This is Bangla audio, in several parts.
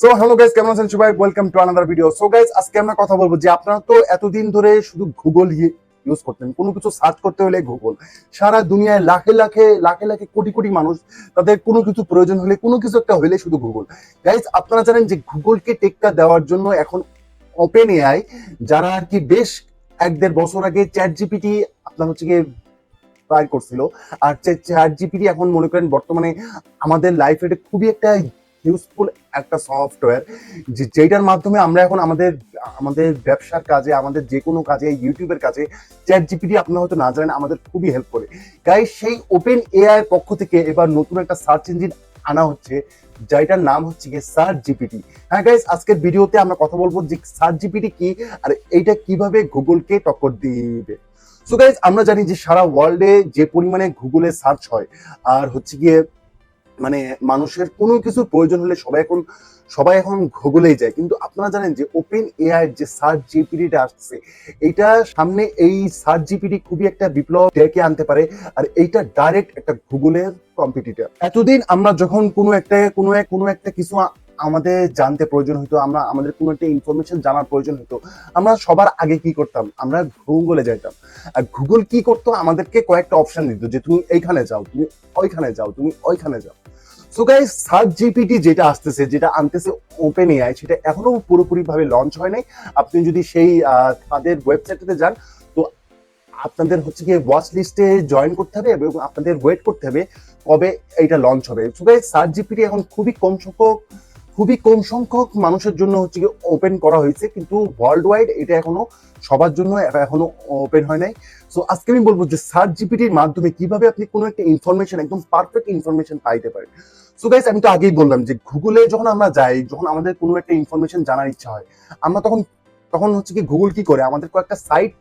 সো হ্যালো গাইস কেমন আছেন সবাই? Welcome to another video so guys আজকে আমরা কথা বলব যে আপনারা তো এতদিন ধরে শুধু গুগল ইউজ করতেন, কোনো কিছু সার্চ করতে হলে গুগল সারা দুনিয়ায় লাখে লাখে লাখে লাখে কোটি কোটি মানুষ তাদের কোনো কিছু প্রয়োজন হলে, কোনো কিছু একটা হলে শুধু গুগল গাইস আপনারা জানেন যে গুগলকে টেক্কা দেওয়ার জন্য এখন ওপেন এআই যারা আর কি বেশ এক দেড় বছর আগে চ্যাট জিপিটি আপনার হচ্ছে গিয়ে ট্রাই করছিল, আর চ্যাট জিপিটি এখন মনে করেন বর্তমানে আমাদের লাইফে খুবই একটা ইউজফুল একটা সফটওয়্যার যে যেটার মাধ্যমে আমরা এখন আমাদের আমাদের ব্যবসার কাজে, আমাদের যে কোনো কাজে ইউটিউবের কাজে চ্যাট জিপিটি আপনারা হয়তো না জানেন, আমাদের খুবই হেল্প করে। গাইস সেই ওপেন এআই পক্ষ থেকে এবার নতুন একটা সার্চ ইঞ্জিন আনা হচ্ছে যেটার নাম হচ্ছে গিয়ে সার্চ জিপিটি হ্যাঁ গাইস আজকের ভিডিওতে আমরা কথা বলব যে সার্চ জিপিটি কি, আর এইটা কীভাবে গুগলকে টক্কর দিবে। সো গাইজ আমরা জানি যে সারা ওয়ার্ল্ডে যে পরিমাণে গুগলে সার্চ হয়, আর হচ্ছে গিয়ে মানে মানুষের কোনো কিছুর প্রয়োজন হলে সবাই এখন সবাই এখন ঘগুলেই যায়। কিন্তু আপনারা জানেন যে ওপেন এআই যে সার্চ জিপিটিটা আসছে এটা সামনে এই সার্চ জিপিটি খুবই একটা বিপ্লব ডেকে আনতে পারে, আর এইটা ডাইরেক্ট একটা গুগলের কম্পিটিটার এতদিন আমরা যখন কোনো একটা, কোনো এক, কোনো একটা কিছু আমাদের জানতে প্রয়োজন হতো আমরা আমাদের কোনো একটা ইনফরমেশন জানার প্রয়োজন হতো আমরা সবার আগে কি করতাম? আমরা গুগলে যাইতাম। আর গুগল কি করতো? আমাদেরকে কয়েকটা অপশন দিত যে তুমি এইখানে যাও, তুমি ওইখানে যাও, তুমি ওইখানে যাও। সো গাইস সার্চ জিপিটি যেটা আসতেছে, যেটা আনতেছে ওপেন এআই সেটা এখনও পুরোপুরিভাবে লঞ্চ হয় নাই। আপনি যদি সেই তাদের ওয়েবসাইটে যান, তো আপনাদের হচ্ছে গিয়ে ওয়াচ লিস্টে জয়েন করতে হবে এবং আপনাদের ওয়েট করতে হবে কবে এইটা লঞ্চ হবে। সো গাইস সার্চ জিপিটি এখন খুবই কম সংখ্যক খুবই কম সংখ্যক মানুষের জন্য হচ্ছে ওপেন করা হয়েছে, কিন্তু ওয়ার্ল্ড ওয়াইড এটা এখনও সবার জন্য এখনও ওপেন হয় নাই। সো আজকে আমি বলব যে সার্চ জিপিটির মাধ্যমে কীভাবে আপনি কোনো একটা ইনফরমেশন একদম পারফেক্ট ইনফরমেশন পাইতে পারেন। সো গাইস আমি তো আগেই বললাম যে গুগলে যখন আমরা যাই, যখন আমাদের কোনো একটা ইনফরমেশন জানার ইচ্ছা হয়, আমরা তখন তখন হচ্ছে কি গুগল কি করে? আমাদের কয়েকটা সাইট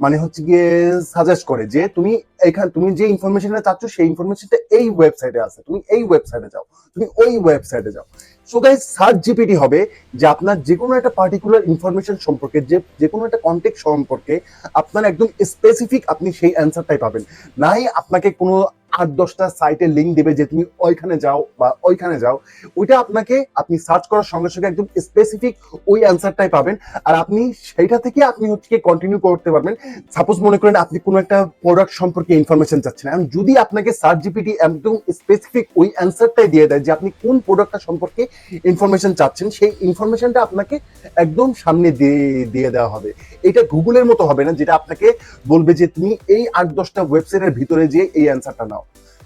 মানে হচ্ছে গিয়ে সাজেস্ট করে যে তুমি এখানে, তুমি যে ইনফরমেশনটা চাচ্ছ, সেই ইনফরমেশনটা এই ওয়েবসাইটে আছে। তুমি এই ওয়েবসাইটে যাও, তুমি ওই ওয়েবসাইটে যাও। সো গাইজ সার্চ জিপিটি হবে, যে আপনার যে কোনো একটা পার্টিকুলার ইনফরমেশন সম্পর্কে, যে যে কোনো একটা কন্টেক্ট সম্পর্কে আপনার একদম স্পেসিফিক আপনি সেই অ্যান্সারটাই পাবেন। নাই আপনাকে কোনো আট দশটা সাইটের লিঙ্ক দিবে যে তুমি ওইখানে যাও বা ওইখানে যাও। ওইটা আপনাকে আপনি সার্চ করার সঙ্গে সঙ্গে একদম স্পেসিফিক ওই অ্যান্সারটাই পাবেন। আর আপনি সেইটা থেকে আপনি হচ্ছে কন্টিনিউ করতে পারবেন। সাপোজ মনে করেন আপনি কোনো একটা প্রোডাক্ট সম্পর্কে ইনফরমেশন চাচ্ছেন। এখন যদি আপনাকে সার্চ জিপিটি একদম স্পেসিফিক ওই অ্যান্সারটাই দিয়ে দেয় যে আপনি কোন প্রোডাক্টটা সম্পর্কে ইনফরমেশন চাচ্ছেন, সেই ইনফরমেশনটা আপনাকে একদম সামনে দিয়ে দিয়ে দেওয়া হবে। এটা গুগলের মতো হবে না, যেটা আপনাকে বলবে যে তুমি এই আট দশটা ওয়েবসাইটের ভিতরে যে এই অ্যান্সারটা নাও।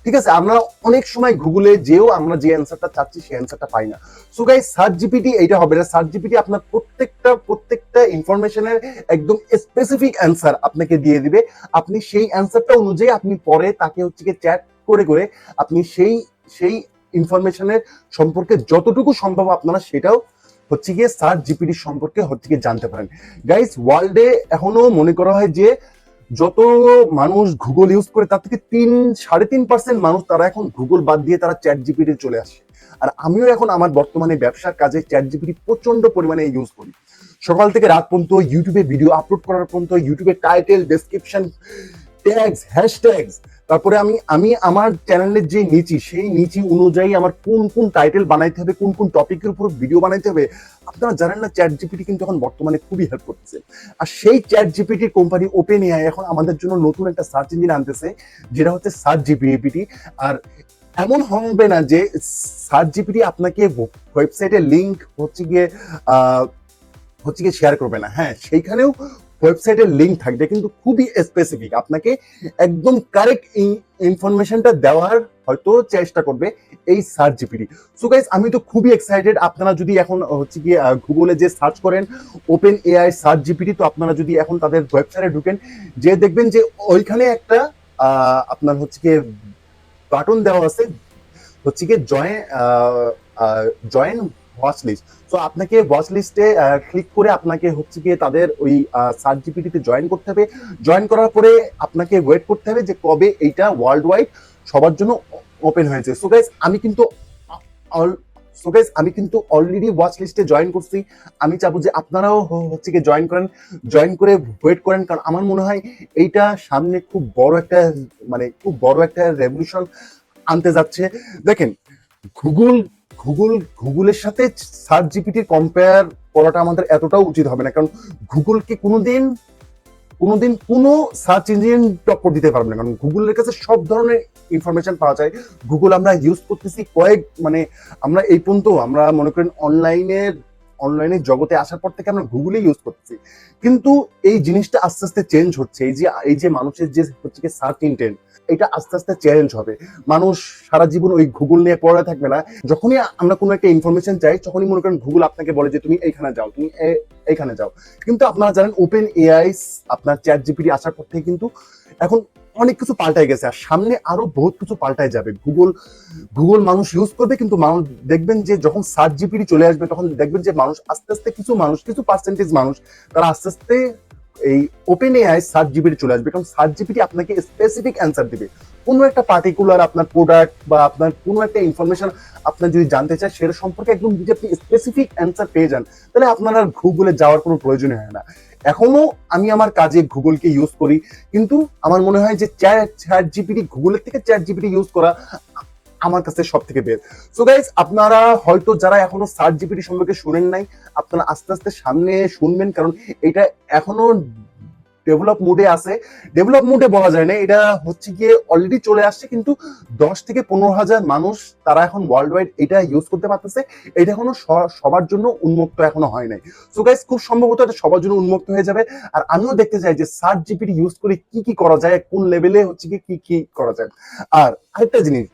ঠিক আছে, আমরা অনেক সময় গুগলে যেও আমরা যে অ্যান্সারটা চাচ্ছি, সেই অ্যান্সারটা পাই না। সো গাইস সার্চ জিপিটি এইটা হবে না। সার্চ জিপিটি আপনার প্রত্যেকটা প্রত্যেকটা ইনফরমেশনের একদম স্পেসিফিক অ্যান্সার আপনাকে দিয়ে দিবে। আপনি সেই অ্যান্সারটা অনুযায়ী আপনি পরে তাকে হচ্ছে কি চ্যাট করে করে আপনি সেই সেই ইনফরমেশনের সম্পর্কে যতটুকু সম্ভব আপনারা সেটাও হচ্ছে গিয়ে সার্চ জিপিটি সম্পর্কে হচ্ছে গিয়ে জানতে পারেন। গাইস ওয়ার্ল্ডে এখনও মনে করা হয় যে যত মানুষ গুগল ইউজ করে, তার থেকে তিন, সাড়ে তিন পার্সেন্ট মানুষ তারা এখন গুগল বাদ দিয়ে তারা চ্যাট জিপিটি চলে আসে। আর আমিও এখন আমার বর্তমানে ব্যবসার কাজে চ্যাট জিপিটি প্রচণ্ড পরিমাণে ইউজ করি। সকাল থেকে রাত পর্যন্ত ইউটিউবে ভিডিও আপলোড করার পর্যন্ত ইউটিউবে টাইটেল ডেসক্রিপশন ট্যাগস হ্যাশট্যাগস তারপরে আমি আমি আমার চ্যানেলের যে নিচি, সেই নিচি অনুযায়ী আমার কোন কোন টাইটেল বানাইতে হবে, কোন কোন টপিকের উপর ভিডিও বানাইতে হবে, আপনারা জানেন না চ্যাট জিপিটি কিন্তু এখন বর্তমানে খুবই হেল্প করতেছে। আর সেই চ্যাট জিপিটির কোম্পানি ওপেন এআই এখন আমাদের জন্য নতুন একটা সার্চ ইঞ্জিন আনতেছে, যেটা হচ্ছে সার্চ জিপিটি আর এমন হবে না যে সার্চ জিপিটি আপনাকে ওয়েবসাইটের লিংক হচ্ছে গিয়ে হচ্ছে গিয়ে শেয়ার করবে না। হ্যাঁ সেইখানেও ওয়েবসাইটের লিংক থাকবে, কিন্তু খুবই স্পেসিফিক আপনাকে একদম কারেক্ট ইনফরমেশনটা দেওয়ার হয়তো চেষ্টা করবে এই সার্চ জিপিটি সো গাইজ আমি তো খুবই এক্সাইটেড আপনারা যদি এখন হচ্ছে গিয়ে গুগলে যে সার্চ করেন ওপেন এআই সার্চ জিপিটি তো আপনারা যদি এখন তাদের ওয়েবসাইটে ঢুকেন যে দেখবেন যে ওইখানে একটা আপনার হচ্ছে গিয়ে বাটন দেওয়া আছে, হচ্ছে গিয়ে জয়েন জয়েন ওয়াচ লিস্ট তো আপনাকে ওয়াচ লিস্টে ক্লিক করে আপনাকে হচ্ছে গিয়ে তাদের ওই সার্চ জিপিটিতে জয়েন করতে হবে। জয়েন করার পরে আপনাকে ওয়েট করতে হবে যে কবে এইটা ওয়ার্ল্ড ওয়াইড সবার জন্য ওপেন হয়েছে। সো গাইস আমি কিন্তু সো গাইস আমি কিন্তু অলরেডি ওয়াচ লিস্টে জয়েন করছি। আমি চাবো যে আপনারাও হচ্ছে গিয়ে জয়েন করেন। জয়েন করে ওয়েট করেন, কারণ আমার মনে হয় এইটা সামনে খুব বড় একটা মানে খুব বড় একটা রেভলিউশন আনতে যাচ্ছে। দেখেন গুগল গুগল গুগলের সাথে সার্চ জিপিটির কম্পেয়ার করাটা আমাদের এতটাও উচিত হবে না। কারণ গুগলকে কোনোদিন কোনোদিন কোনো সার্চ ইঞ্জিন টক্কর দিতে পারবে না। কারণ গুগলের কাছে সব ধরনের ইনফরমেশন পাওয়া যায়। গুগল আমরা ইউজ করতেছি কয়েক মানে আমরা এই পর্যন্ত আমরা মনে করেন অনলাইনের অনলাইনের জগতে আসার পর থেকে আমরা গুগলে ইউজ করতেছি। কিন্তু এই জিনিসটা আস্তে আস্তে চেঞ্জ হচ্ছে। এই যে এই যে মানুষের যে হচ্ছে কি সার্চ ইন্টেন্ট এটা আস্তে আস্তে চেঞ্জ হবে। মানুষ সারা জীবন ওই গুগল নিয়ে পড়া থাকবে না। যখনই আমরা কোনো একটা ইনফরমেশন চাই, তখনই মনে করেন গুগল আপনাকে বলে যে, তুমি এইখানে যাও, তুমি এইখানে যাও। কিন্তু আপনারা জানেন ওপেন এআই আপনার চ্যাট জিপিটি আসার পর থেকে কিন্তু এখন অনেক কিছু পাল্টায় গেছে, আর সামনে আরও বহুত কিছু পাল্টায় যাবে। গুগল গুগল মানুষ ইউজ করবে, কিন্তু মানুষ দেখবেন যে যখন সার্চ জিপিটি চলে আসবে, তখন দেখবেন যে মানুষ আস্তে আস্তে কিছু মানুষ, কিছু পার্সেন্টেজ মানুষ, তারা আস্তে আস্তে এই ওপেন এআই সার্চ জিপিটি চলে আসবে। কারণ সার্চ জিপিটি আপনাকে স্পেসিফিক অ্যান্সার দিবে। কোনো একটা পার্টিকুলার আপনার প্রোডাক্ট বা আপনার কোনো একটা ইনফরমেশন আপনার যদি জানতে চায়, সেটা সম্পর্কে একদম যদি আপনি স্পেসিফিক অ্যান্সার পেয়ে যান, তাহলে আপনার আর গুগলে যাওয়ার কোনো প্রয়োজন হয় না। এখনও আমি আমার কাজে গুগলকে ইউজ করি। কিন্তু আমার মনে হয় যে চ্যাট চ্যাট জিপিটি গুগলের থেকে চ্যাট জিপিটি ইউজ করা আমার কাছে সব থেকে বেস্ট সো গাইজ আপনারা হয়তো যারা এখনও সার্চ জিপিটি সম্পর্কে শুনেন নাই, আপনারা আস্তে আস্তে সামনে শুনবেন, কারণ এটা এখনও ডেভেলপ মুডে আছে। ডেভেলপ মুডে বলা যায় না। এটা হচ্ছে গিয়ে অলরেডি চলে আসছে, কিন্তু দশ থেকে পনেরো হাজার মানুষ তারা এখন ওয়ার্ল্ড ওয়াইড এটা ইউজ করতে পারতেছে। এটা এখনও সবার জন্য উন্মুক্ত এখনও হয় নাই। সো গাইজ খুব সম্ভবত এটা সবার জন্য উন্মুক্ত হয়ে যাবে। আর আমিও দেখতে চাই যে সার্চ জিপিটি ইউজ করে কি কি করা যায়, কোন লেভেলে হচ্ছে কি কি কি করা যায়। আর আরেকটা জিনিস,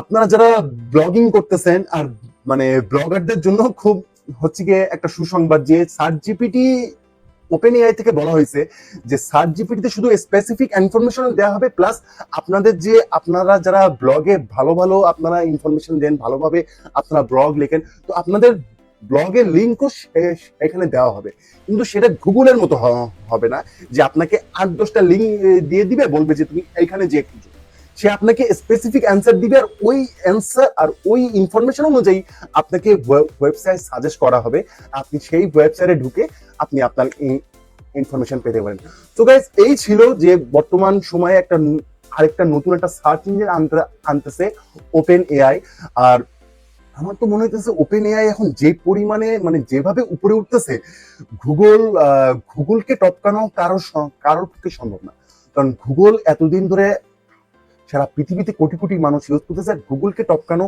আপনারা যারা ব্লগিং করতেছেন আর মানে ব্লগারদের জন্য খুব হচ্ছে গিয়ে একটা সুসংবাদ যে সার্চ জিপিটি ওপেন এআই থেকে বলা হয়েছে যে সার্চ জিপিটিতে শুধু স্পেসিফিক ইনফরমেশন দেওয়া হবে প্লাস আপনাদের যে আপনারা যারা ব্লগে ভালো ভালো আপনারা ইনফরমেশন দেন, ভালোভাবে আপনারা ব্লগ লেখেন, তো আপনাদের ব্লগের লিঙ্কও এখানে দেওয়া হবে। কিন্তু সেটা গুগলের মতো হবে না যে আপনাকে আট দশটা লিঙ্ক দিয়ে দিবে, বলবে যে তুমি এখানে যে সে আপনাকে স্পেসিফিক অ্যান্সার দিবে আর ওই অ্যান্সার আর ওই ইনফরমেশন অনুযায়ী আপনাকে ওয়েবসাইট সাজেস্ট করা হবে। আপনি সেই ওয়েবসাইটে ঢুকে আপনি আপনার ইনফরমেশন পেতে পারেন। তো গাইজ এই ছিল যে বর্তমান সময়ে একটা আরেকটা নতুন একটা সার্চ ইঞ্জিন আনতে, আনতেছে ওপেন এআই আর আমার তো মনে হইতেছে ওপেন এআই এখন যে পরিমাণে মানে যেভাবে উপরে উঠতেছে গুগল গুগলকে টপকানো কারও স- কারোর পক্ষে সম্ভব না। কারণ গুগল এতদিন ধরে সারা পৃথিবীতে কোটি কোটি মানুষ ইউজ করতেছে, আর গুগলকে টপকানো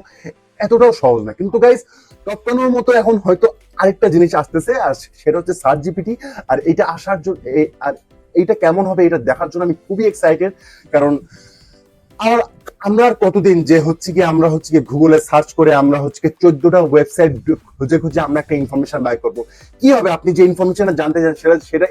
এতটাও সহজ না। কিন্তু গাইজ টপকানোর মতো এখন হয়তো আরেকটা জিনিস আসতেছে, আর সেটা হচ্ছে সার্চ জিপিটি আর এটা আসার জন্য আর এইটা কেমন হবে এটা দেখার জন্য আমি খুবই এক্সাইটেড কারণ আর আমরা আর কতদিন যে হচ্ছে কি আমরা হচ্ছে কি গুগলে সার্চ করে আমরা হচ্ছে কি চোদ্দটা ওয়েবসাইট খুঁজে খুঁজে আমরা একটা ইনফরমেশন বাই করব। কি হবে আপনি যে ইনফরমেশনটা জানতে চান, সেটা সেটা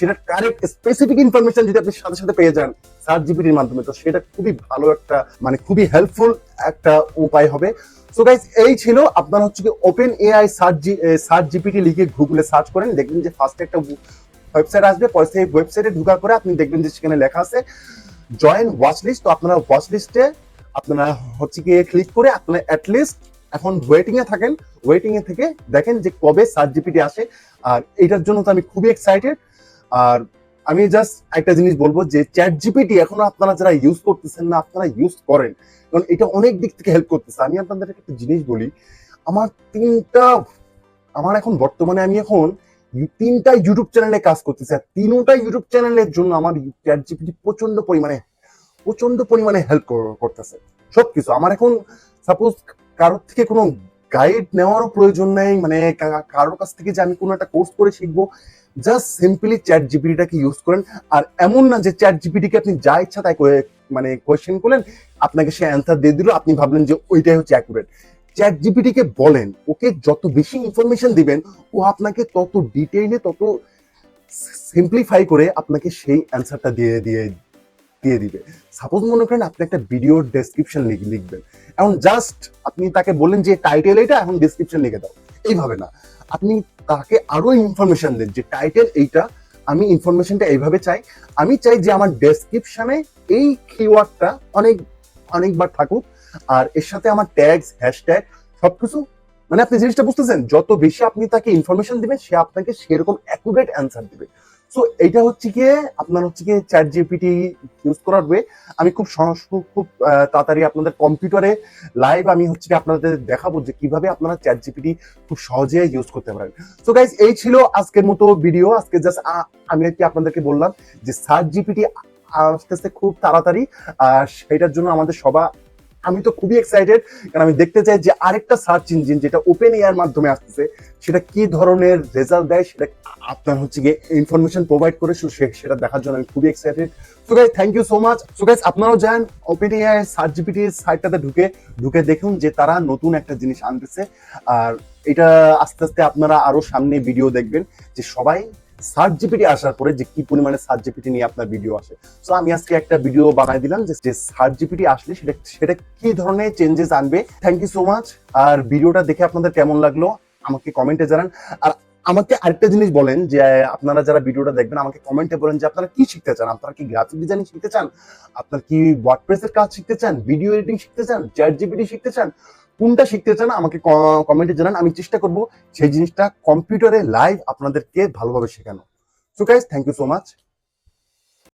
সেটা কারেক্ট স্পেসিফিক ইনফরমেশন যদি আপনি সাথে সাথে পেয়ে যান সার্চ জিপিটির মাধ্যমে, তো সেটা খুবই ভালো একটা মানে খুবই হেল্পফুল একটা উপায় হবে। সো গাইজ এই ছিল আপনার হচ্ছে কি Open AI search search GPT লিখে গুগলে সার্চ করেন, দেখবেন যে ফার্স্টে একটা ওয়েবসাইট আসবে, পরে সেই ওয়েবসাইটে ঢোকার পরে আপনি দেখবেন যে সেখানে লেখা আছে জয়েন ওয়াচ লিস্ট তো আপনারা ওয়াচ লিস্টে আপনারা হচ্ছে গিয়ে ক্লিক করে আপনারা অ্যাটলিস্ট এখন ওয়েটিং এ থাকেন ওয়েটিং এ থেকে দেখেন যে কবে সার্চ জিপিটি আসে। আর এটার জন্য তো আমি খুবই এক্সাইটেড আর আমি জাস্ট একটা জিনিস বলব যে চ্যাট জিপিটি এখনও আপনারা যারা ইউজ করতেছেন না, আপনারা ইউজ করেন। কারণ এটা অনেক দিক থেকে হেল্প করতেছে। আমি আপনাদের একটা জিনিস বলি, আমার তিনটা, আমার এখন বর্তমানে আমি এখন তিনটা ইউটিউব চ্যানেলে কাজ করতেছি। আর তিনটা ইউটিউব চ্যানেলের জন্য আমার চ্যাট জিপিটি প্রচণ্ড পরিমাণে প্রচণ্ড পরিমাণে হেল্প করতেছে। সবকিছু। আমার এখন সাপোজ কারোর থেকে কোনো গাইড নেওয়ারও প্রয়োজন নেই। মানে কারোর কাছ থেকে যে আমি কোনো একটা কোর্স করে শিখব জাস্ট সিম্পলি চ্যাট জিপিটিটাকে ইউজ করেন। আর এমন না যে চ্যাট জিপিটিকে আপনি যা ইচ্ছা তাই মানে কোয়েশ্চেন করলেন, আপনাকে সে অ্যান্সার দিয়ে দিল, আপনি ভাবলেন যে ওইটাই হচ্ছে অ্যাকুরেট চ্যাট জিপিটিকে বলেন, ওকে যত বেশি ইনফরমেশন দিবেন, ও আপনাকে তত ডিটেইলে তত সিম্পলিফাই করে আপনাকে সেই অ্যান্সারটা দিয়ে দিয়ে দিয়ে দিবে। সাপোজ মনে করেন আপনি একটা ভিডিওর ডেসক্রিপশন লিখবেন। এখন জাস্ট আপনি তাকে বললেন যে টাইটেল এটা, এখন ডেসক্রিপশন লিখে দাও। এইভাবে না। আপনি তাকে আরও ইনফরমেশন দেন যে টাইটেল এইটা, আমি ইনফরমেশনটা এইভাবে চাই। আমি চাই যে আমার ডেসক্রিপশনে এই কিওয়ার্ডটা অনেক, অনেকবার থাকুক। আর এর সাথে আমার ট্যাগস হ্যাশট্যাগ সবকিছু। মানে আপনি জিনিসটা বুঝতেছেন? যত বেশি আপনি তাকে ইনফরমেশন দিবেন, সে আপনাকে সেরকম অ্যাকুরেট অ্যান্সার দিবে। সো এইটা হচ্ছে গিয়ে আপনার হচ্ছে গিয়ে চ্যাট জিপিটি ইউজ করার ওয়ে আমি খুব খুব তাড়াতাড়ি আপনাদের কম্পিউটারে লাইভ আমি হচ্ছে আপনাদের দেখাবো যে কীভাবে আপনারা চ্যাট জিপিটি খুব সহজে ইউজ করতে পারেন। সো গাইজ এই ছিল আজকের মতো ভিডিও আজকে জাস্ট আমি আর কি আপনাদেরকে বললাম যে সার্চ জিপিটি আসতেছে খুব তাড়াতাড়ি, আর সেটার জন্য আমাদের সবা আমি তো খুবই এক্সাইটেড কারণ আমি দেখতে চাই যে আরেকটা সার্চ ইঞ্জিন যেটা ওপেন এয়ার মাধ্যমে আসতেছে, সেটা কি ধরনের রেজাল্ট দেয়, সেটা আপনার হচ্ছে গিয়ে ইনফরমেশন প্রোভাইড করে সেটা দেখার জন্য আমি খুবই excited so guys thank you so much so guys আপনারাও যান ওপেন এআই সার্চ জিপিটির সাইটটাতে ঢুকে ঢুকে দেখুন যে তারা নতুন একটা জিনিস আনতেছে। আর এটা আস্তে আস্তে আপনারা আরও সামনে ভিডিও দেখবেন যে সবাই সার্চ জিপিটি আসার পরে যে কি পরিমাণে সার্চ জিপিটি নিয়ে আপনার ভিডিও আসে। সো আমি আজকে একটা ভিডিও বানাই দিলাম যে সার্চ জিপিটি আসলে সেটা সেটা কি ধরনের চেঞ্জেস আনবে। থ্যাংক ইউ সো মাচ আর ভিডিওটা দেখে আপনাদের কেমন লাগল, আমাকে কমেন্টে জানান। আর আমাকে আরেকটা জিনিস বলেন যে, আপনারা যারা ভিডিওটা দেখবেন, আমাকে কমেন্টে বলেন যে, আপনারা কি শিখতে চান? আপনারা কি গ্রাফিক ডিজাইনিং শিখতে চান? আপনার কি ওয়ার্ডপ্রেসের কাজ শিখতে চান? ভিডিও এডিটিং শিখতে চান? চ্যাট জিপিটি শিখতে চান? কোনটা শিখতে চান আমাকে কমেন্টে জানান। আমি চেষ্টা করব সেই জিনিসটা কম্পিউটারে লাইভ আপনাদেরকে ভালোভাবে শেখানো so guys thank you so much